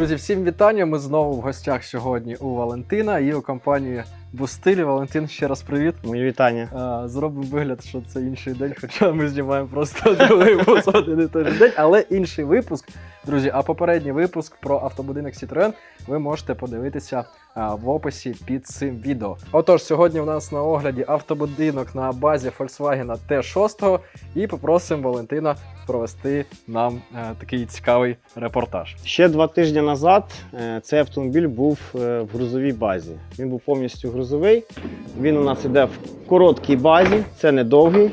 Друзі, всім вітання. Ми знову в гостях сьогодні у Валентина і у компанії Бустилі. Валентин, ще раз привіт. Мої вітання. А, Зробимо вигляд, що це інший день, хоча ми знімаємо просто другий один і той же день, але інший випуск. Друзі, а попередній випуск про автобудинок Citroen ви можете подивитися а, в описі під цим відео. Отож, сьогодні в нас на огляді автобудинок на базі Volkswagen T6 і попросимо Валентина провести нам е, такий цікавий репортаж. Ще два тижні назад е, цей автомобіль був е, в грузовій базі. Він був повністю грузовий. Він у нас іде в короткій базі, це не довгий.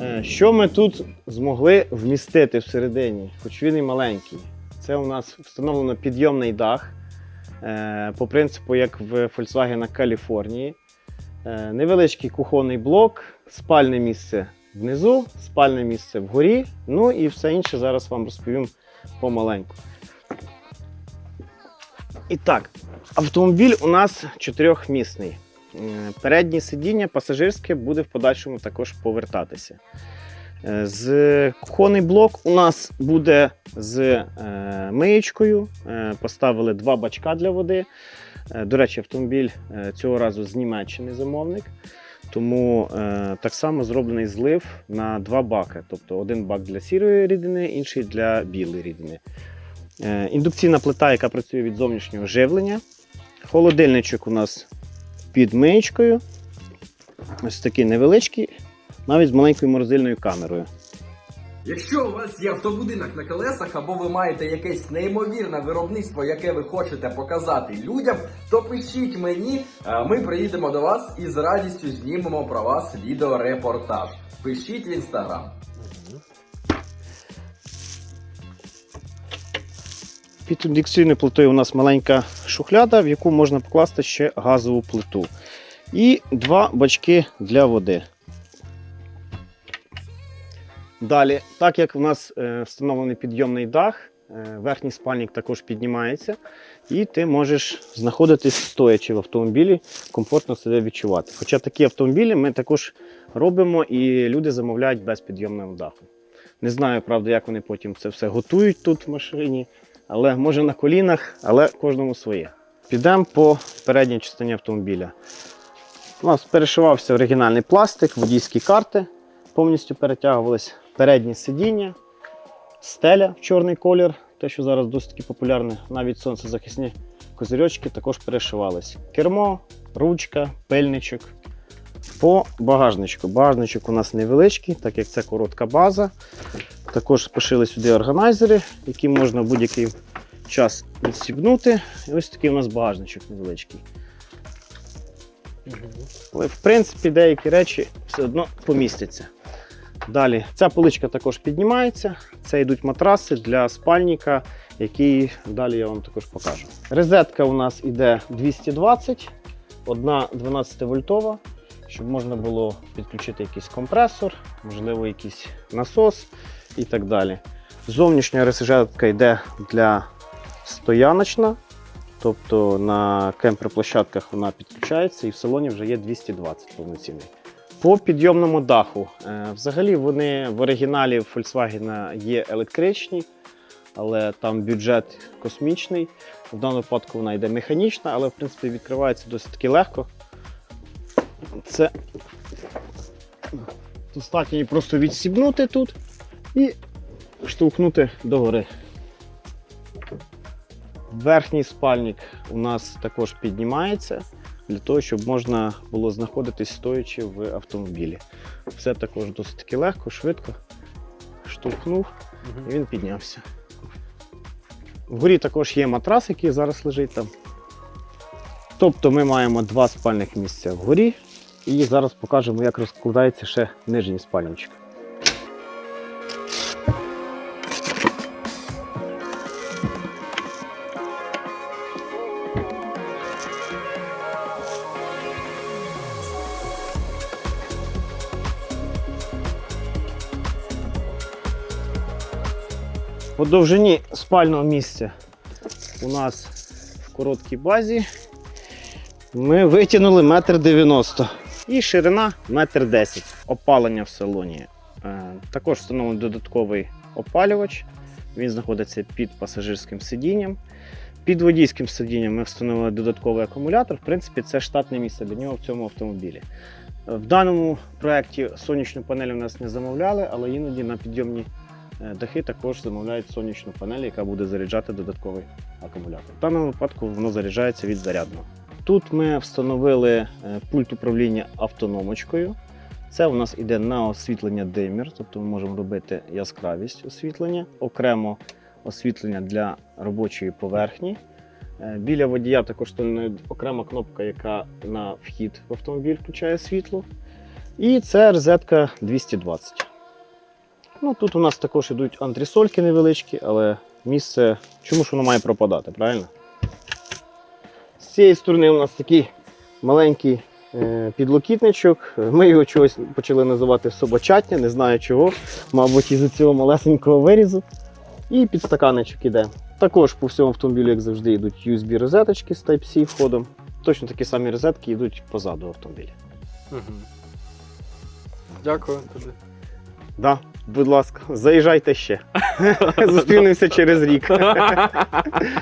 Е, Що ми тут змогли вмістити всередині, хоч він і маленький. Це у нас встановлено підйомний дах е, по принципу, як в Volkswagen Каліфорнії. Е, Невеличкий кухонний блок, спальне місце внизу, спальне місце вгорі. Ну і все інше зараз вам розповім помаленьку. І так, автомобіль у нас чотирьохмісний. Е, Переднє сидіння пасажирське буде в подальшому також повертатися. Е, З кухонний блок у нас буде з е, миєчкою. Поставили два бачка для води. До речі, автомобіль цього разу з Німеччини замовник. Тому так само зроблений злив на два баки. Тобто один бак для сірої рідини, інший для білої рідини. Е, індукційна плита, яка працює від зовнішнього живлення. Холодильничок у нас під миєчкою. Ось такий невеличкий, навіть з маленькою морозильною камерою. Якщо у вас є автобудинок на колесах, або ви маєте якесь неймовірне виробництво, яке ви хочете показати людям, то пишіть мені, ми приїдемо до вас і з радістю знімемо про вас відеорепортаж. Пишіть в інстаграм. Під індукційною плитою у нас маленька шухляда, в яку можна покласти ще газову плиту. І два бачки для води. Далі, так як у нас е, встановлений підйомний дах, е, верхній спальник також піднімається, і ти можеш знаходитись стоячи в автомобілі, комфортно себе відчувати. Хоча такі автомобілі ми також робимо і люди замовляють без підйомного даху. Не знаю, правда, як вони потім це все готують тут в машині, але може на колінах, але кожному своє. Підемо по передній частині автомобіля. У нас перешивався оригінальний пластик, водійські карти повністю перетягувались, переднє сидіння, стеля в чорний колір, те, що зараз досить таки популярне, навіть сонцезахисні козирьочки також перешивались. Кермо, ручка, пильничок. По багажничку. Багажничок у нас невеличкий, так як це коротка база. Також пошили сюди органайзери, які можна будь-який час відстібнути. І ось такий у нас багажничок невеличкий. Але в принципі деякі речі все одно помістяться. Далі ця поличка також піднімається. Це йдуть матраси для спальника, які далі я вам також покажу. Розетка у нас іде 220, одна 12 вольтова, щоб можна було підключити якийсь компресор, можливо, якийсь насос і так далі. Зовнішня розетка йде для стояночна, тобто на кемпер-площадках вона підключається і в салоні вже є 220 повноцінний. По підйомному даху. Е, Взагалі вони в оригіналі Volkswagen є електричні, але там бюджет космічний. В даному випадку вона йде механічна, але в принципі відкривається досить таки легко. Це достатньо її просто відсібнути тут і штовхнути догори. Верхній спальник у нас також піднімається для того, щоб можна було знаходитись стоячи в автомобілі. Все також досить таки легко, швидко. Штовхнув і він піднявся. Вгорі також є матрас, який зараз лежить там. Тобто ми маємо два спальних місця вгорі, і зараз покажемо, як розкладається ще нижній спальничок. По довжині спального місця у нас в короткій базі ми витягнули метр дев'яносто і ширина метр десять. Опалення в салоні. Е, Також встановлений додатковий опалювач. Він знаходиться під пасажирським сидінням. Під водійським сидінням ми встановили додатковий акумулятор. В принципі, це штатне місце для нього в цьому автомобілі. В даному проєкті сонячну панель у нас не замовляли, але іноді на підйомні е, дахи також замовляють сонячну панель, яка буде заряджати додатковий акумулятор. В даному випадку воно заряджається від зарядного. Тут ми встановили е, пульт управління автономочкою. Це у нас іде на освітлення димір, тобто ми можемо робити яскравість освітлення, окремо освітлення для робочої поверхні. Е, Біля водія також окрема кнопка, яка на вхід в автомобіль включає світло. І це розетка 220. Ну, тут у нас також йдуть антресольки невеличкі, але місце. Чому ж воно має пропадати, правильно? З цієї сторони у нас такий маленький е, підлокітничок. Ми його чогось почали називати собачатня, не знаю чого. Мабуть, із цього малесенького вирізу. І підстаканничок іде. Також по всьому автомобілю, як завжди, йдуть USB розеточки з Type-C входом. Точно такі самі розетки йдуть позаду автомобіля. Дякую тобі. Да, будь ласка, заїжджайте ще. Зустрінемося через рік.